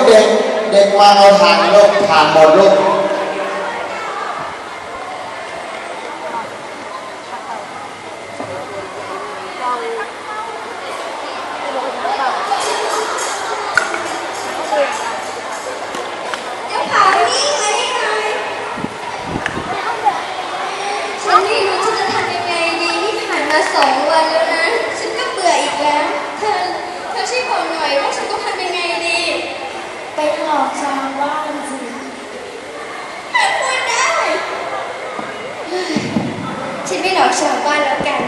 กเด็กเด็กมาเอาทางลูกทางหมดลูก เดี๋ยวพาไปนี่ไงไงฉันไม่รู้ฉันจะทำยังไงดีนี่ผ่านมาสองวันแล้วนะ ฉันก็เบื่ออีกแล้ว เธอ เธอช่วยบอกหน่อยว่าฉันต้องทำยังไงดี ไปหลอกชาวบ้านสิ เธอพูดได้เฮ้ยฉันไม่หลอกชาวบ้านแล้วกัน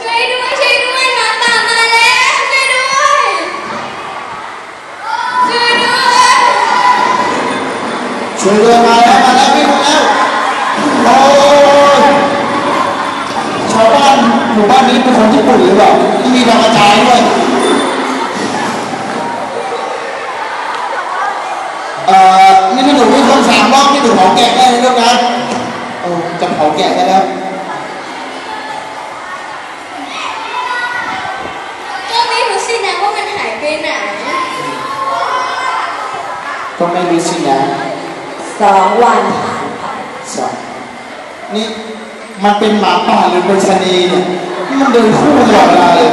ช่วยด้วยช่วยด้วยหมาป่ามาแล้วช่วยด้วยช่วยด้วย ช่วยด้วยมาแล้วมาแล้ววิ่งมาแล้วโอ้ยชาวบ้านหมู่บ้านนี้เป็นคนญี่ปุ่นหรือเปล่าที่มีดาวกระจายด้วยเอ่อนี่ถ้าหนูวิ่งคนสามรอบนี่หนูเผาแกะได้เลยลูกนะโอ้จะเผาแกะได้แล้วก็ไม่รู้สินะว่ามันหายไปไหน ก็ไม่รู้สินะสองวันผ่านไปสองนี่มันเป็นหมาป่าหรือเป็นชะนีเนี่ยนี่มันเดินคู่ตลอดเวลาเลย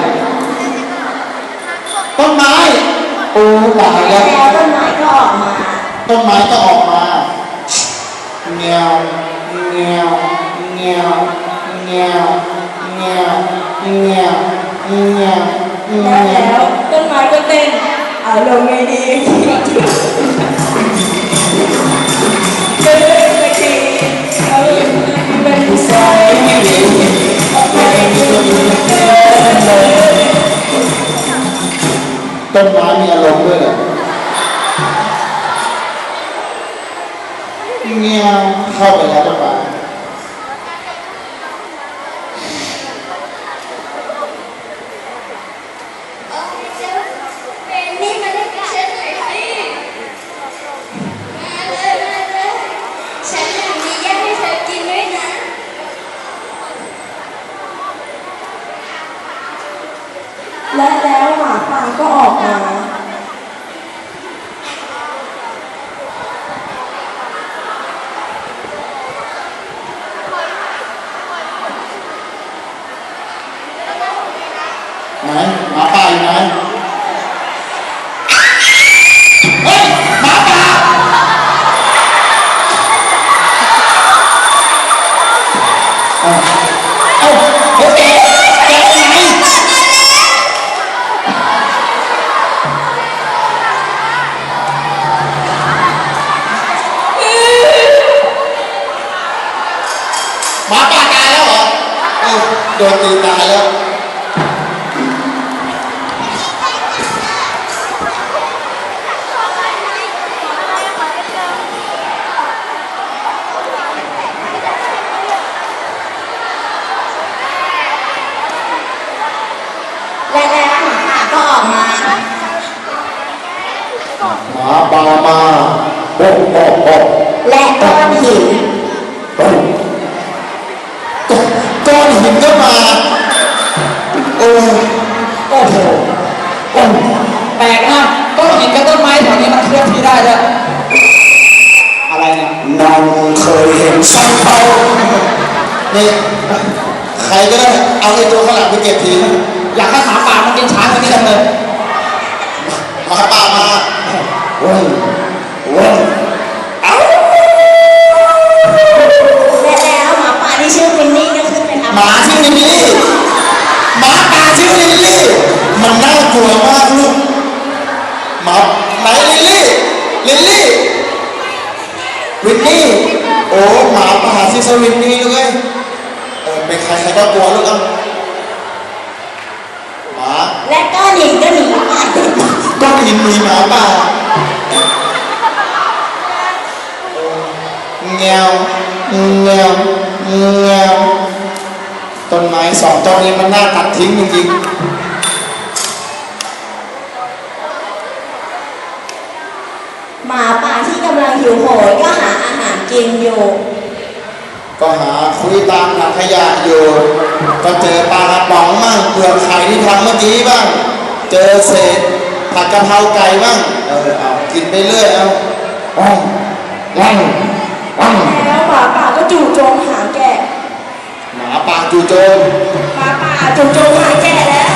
ต้นไม้ โอ้ตายแล้วแล้วต้นไม้ก็ออกมา ต้นไม้ก็ออกมาเงียวเงียว เงียวเงียวเงียวเงียวเงียวเงี แล้ว ยว แล้วต้นไม้ก็เต้น เอาลงไงดีเดินไปทีเอาเป็นผู้ชายไม่ดีออกไปดูเดินเลย ต้นไม้มีอารมณ์ด้วยเหรอเงียวเข้าไปแล้วต้นไม้ และแล้วหมาป่าก็ออกมาไหนหมาป่าอยู่ไหนเฮ้ยหมาป่าเอ้าเอ้า มาป่าตายแล้วเหรอเอ้าโดนตีตายแล้วและแล้วหมาป่าก็ออกมาหมาป่ามาโอ้โอ้โอ้ ตัวข้างหลังไปเก็บทีอยากให้หมาป่ามันกินช้างตัวนี้จังเลยหมาป่ามาว้าวว้าวเอ้าและแล้วหมาป่าที่ชื่อมินนี่ก็ขึ้นไปทำหมาชื่อลิลลี่หมาป่าชื่อลิลลี่มันน่ากลัวมากลูกหมาไหนลิลลี่ลิลลี่วินนี่โอ้หมาป่าชื่อสวินนี่ลูกเอ้ยเออเป็นใครใครก็กลัวลูกเอ้าหมา และก้อนหินก็หนีไปก้อนหินหนีหมาป่าเงียวเงียวเงียวต้นไม้สองต้นนี้มันน่าตัดทิ้งจริงหมาป่าที่กำลังหิวโหยก็หาอาหารกินอยู่ๆก็หาคุยตามถังขยะอยู่ ก็เจอปลากระป๋องมั่งเปลือกไข่นิ ที่ทำเมื่อกี้บ้าง เจอเศษผัดกะเพราไก่บ้าง เออเอากินไปเรื่อยเอาอ้องว่างว่างแล้วหมาป่าก็จู่โจมหาแกะหมาป่าจู่โจมหมาป่าจู่โจมหาแกะแล้ว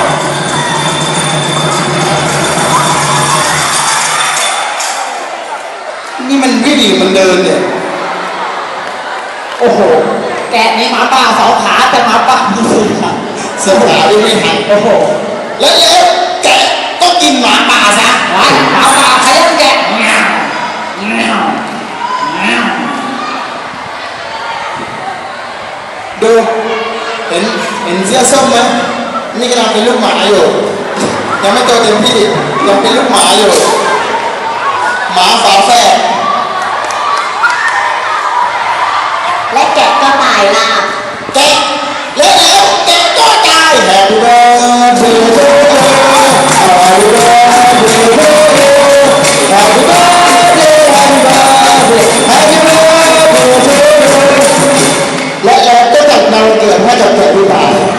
นี่มันวิ่งหรือมันเดินเนี่ย โอ้โห แกะนี่หมาป่าสองขาแต่หมาป่ามีสี่ขา เสื้อผ้าที่ไม่ทันโอ้โหแล้วแล้วแกะก็กินหมาป่าซะไว้หมาป่าขยันแกะเงี้ยเงี้ยเงี้ยดูเห็นเห็นเสื้อส้มไหมนี่กำลังเป็นลูกหมาอยู่ยังไม่โตเต็มที่ยังเป็นลูกหมาอยู่ หมาฝาแฝดและแกะก็ตายล่ะแกะแล้วแล้วแกะก็ตาย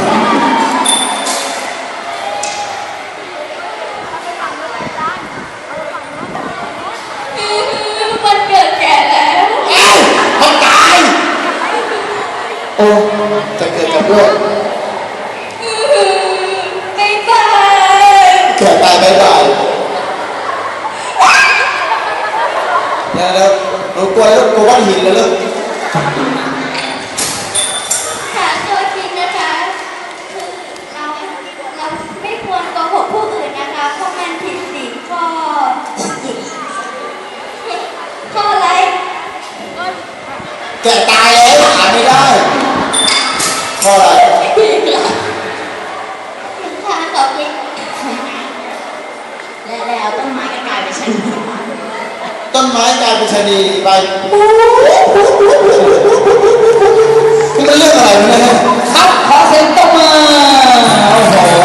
Happy birthday to แล้วแล้วหนูกลัวลูกกลัวก้อนหินเลยลูกค่ะโทษทีนะคะคือเราเราไม่ควรโกหกผู้อื่นนะคะเพราะมันผิดศีลข้อข้ออะไรแก่ตายแล้วหาไม่ได้เพราะอะไรค่ะตอบผิดและแล้วต้นไม้ก็กลายเป็นชนิด ต้นไม้กลายเป็นชนีไปนี่มันเรื่องอะไรนะฮะครับขอเสนยงตบมือ